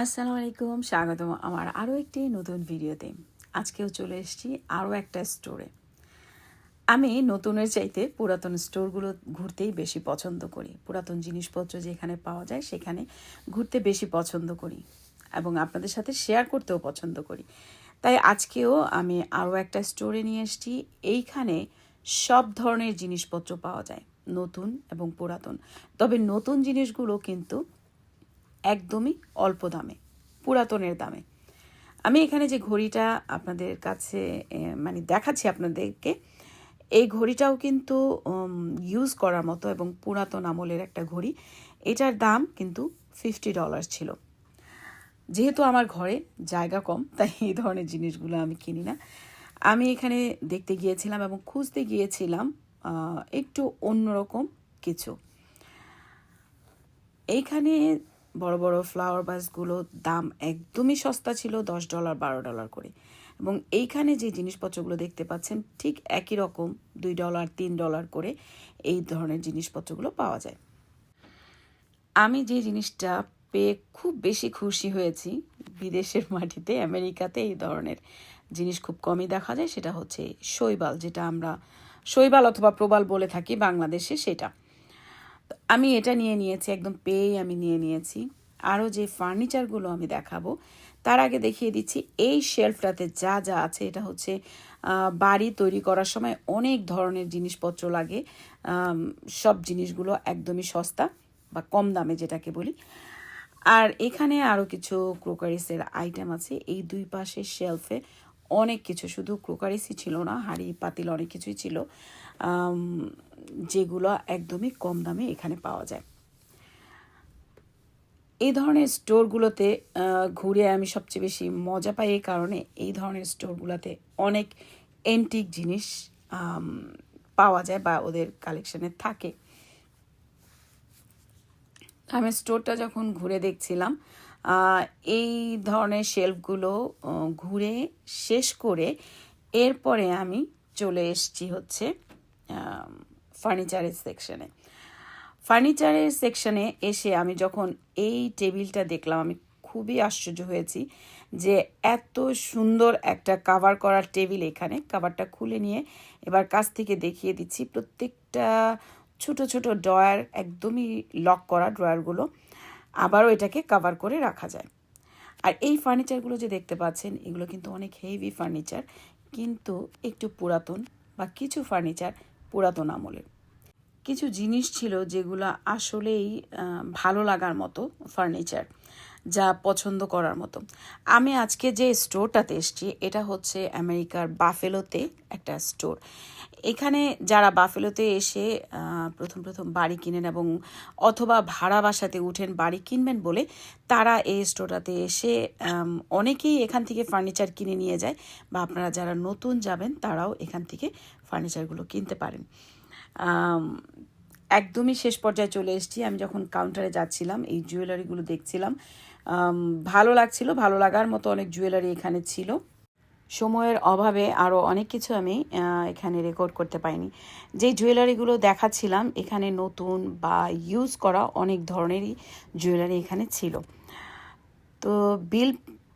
আসসালামু আলাইকুম স্বাগতম আমার আরও একটি নতুন ভিডিওতে। আজকেও চলে এসেছি আরও একটা স্টোরে আমি নতুনের চাইতে পুরাতন স্টোরগুলো ঘুরতেই বেশি পছন্দ করি। পুরাতন জিনিসপত্র যেখানে পাওয়া যায় সেখানে ঘুরতে বেশি পছন্দ করি এবং আপনাদের সাথে শেয়ার করতেও পছন্দ করি। তাই আজকেও আমি আরও একটা স্টোরে নিয়ে এসেছি। এইখানে সব ধরনের জিনিসপত্র পাওয়া যায়, নতুন এবং পুরাতন। তবে নতুন জিনিসগুলো কিন্তু একদমই অল্প দামে, পুরাতনের দামে। আমি এখানে যে ঘড়িটা আপনাদের কাছে মানে দেখাচ্ছি আপনাদেরকে, এই ঘড়িটাও কিন্তু ইউজ করার মতো এবং পুরাতন আমলের একটা ঘড়ি। এটার দাম কিন্তু ফিফটি ডলার ছিল। যেহেতু আমার ঘরে জায়গা কম, তাই এই ধরনের জিনিসগুলো আমি কিনি না। আমি এখানে দেখতে গিয়েছিলাম এবং খুঁজতে গিয়েছিলাম একটু অন্যরকম কিছু। এইখানে বড় বড় ফ্লাওয়ার বাসগুলোর দাম একদমই সস্তা ছিল, দশ ডলার বারো ডলার করে। এবং এইখানে যে জিনিসপত্রগুলো দেখতে পাচ্ছেন, ঠিক একই রকম, দুই ডলার তিন ডলার করে এই ধরনের জিনিসপত্রগুলো পাওয়া যায়। আমি যে জিনিসটা পেয়ে খুব বেশি খুশি হয়েছি, বিদেশের মাটিতে, আমেরিকাতে এই ধরনের জিনিস খুব কমই দেখা যায়, সেটা হচ্ছে শৈবাল, যেটা আমরা শৈবাল অথবা প্রবাল বলে থাকি বাংলাদেশে, সেটা। আমি এটা নিয়ে নিয়েছি, একদম পেয়েই আমি নিয়ে নিয়েছি। আরও যে ফার্নিচারগুলো আমি দেখাবো, তার আগে দেখিয়ে দিচ্ছি, এই শেলফটাতে যা যা আছে, এটা হচ্ছে বাড়ি তৈরি করার সময় অনেক ধরনের জিনিসপত্র লাগে। সব জিনিসগুলো একদমই সস্তা বা কম দামে যেটাকে বলি। আর এখানে আরও কিছু ক্রোকারিসের আইটেম আছে, এই দুই পাশে শেলফে অনেক কিছু, শুধু ক্রোকারিসই ছিল না, হাঁড়ি, পাতিল অনেক কিছুই ছিল যেগুলো একদমই কম দামে এখানে পাওয়া যায়। এই ধরনের স্টোরগুলোতে ঘুরে আমি সবচেয়ে বেশি মজা পাই এই কারণে এই ধরনের স্টোরগুলোতে অনেক এন্টিক জিনিস পাওয়া যায় বা ওদের কালেকশানে থাকে। আমি স্টোরটা যখন ঘুরে দেখছিলাম এই ধরনের শেলফগুলো ঘুরে শেষ করে এরপরে আমি চলে এসেছি হচ্ছে ফার্নিচারের সেকশনে। ফার্নিচারের সেকশনে এসে আমি যখন এই টেবিলটা দেখলাম, আমি খুবই আশ্চর্য হয়েছি যে এত সুন্দর একটা কাভার করার টেবিল এখানে। কাভারটা খুলে নিয়ে এবার কাছ থেকে দেখিয়ে দিচ্ছি, প্রত্যেকটা ছোট ছোট ড্রয়ার একদমই লক করা ড্রয়ারগুলো আবারও এটাকে কাভার করে রাখা যায়। আর এই ফার্নিচারগুলো যে দেখতে পাচ্ছেন, এগুলো কিন্তু অনেক হেভি ফার্নিচার কিন্তু একটু পুরাতন বা কিছু ফার্নিচার পুরাতন আমলের। কিছু জিনিস ছিল যেগুলো আসলেই ভালো লাগার মতো ফার্নিচার যা পছন্দ করার মতো। আমি আজকে যে স্টোরটাতে এসেছি, এটা হচ্ছে আমেরিকার বাফেলোতে একটা স্টোর এখানে যারা বাফেলোতে এসে প্রথম প্রথম বাড়ি কিনেন এবং অথবা ভাড়া বাসাতে উঠেন, বাড়ি কিনবেন বলে, তারা এই স্টোরটাতে এসে অনেকেই এখান থেকে ফার্নিচার কিনে নিয়ে যায় বা আপনারা যারা নতুন যাবেন, তারাও এখান থেকে ফার্নিচারগুলো কিনতে পারেন। একদমই শেষ পর্যায়ে চলে এসেছি। আমি যখন কাউন্টারে যাচ্ছিলাম, এই জুয়েলারিগুলো দেখছিলাম ভালো লাগছিল, ভালো লাগার মতো অনেক জুয়েলারি এখানে ছিল। সময়ের অভাবে আরও অনেক কিছু আমি এখানে রেকর্ড করতে পাইনি যে জুয়েলারিগুলো দেখাচ্ছিলাম, এখানে নতুন বা ইউজ করা অনেক ধরনেরই জুয়েলারি এখানে ছিল। তো বিল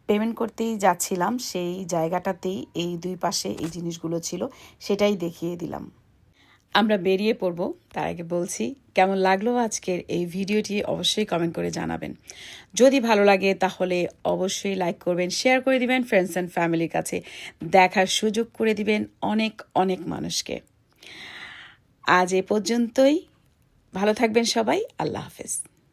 পেমেন্ট করতেই যাচ্ছিলাম, সেই জায়গাটাতেই এই দুই পাশে এই জিনিসগুলো ছিল, সেটাই দেখিয়ে দিলাম। আমরা বেরিয়ে পড়ব, তার আগে বলছি, কেমন লাগল আজকের এই ভিডিওটি অবশ্যই কমেন্ট করে জানাবেন। যদি ভালো লাগে তাহলে অবশ্যই লাইক করবেন শেয়ার করে দিবেন ফ্রেন্ডস অ্যান্ড ফ্যামিলির কাছে। দেখার সুযোগ করে দিবেন অনেক অনেক মানুষকে। আজ এ পর্যন্তই। ভালো থাকবেন সবাই। আল্লাহ হাফেজ।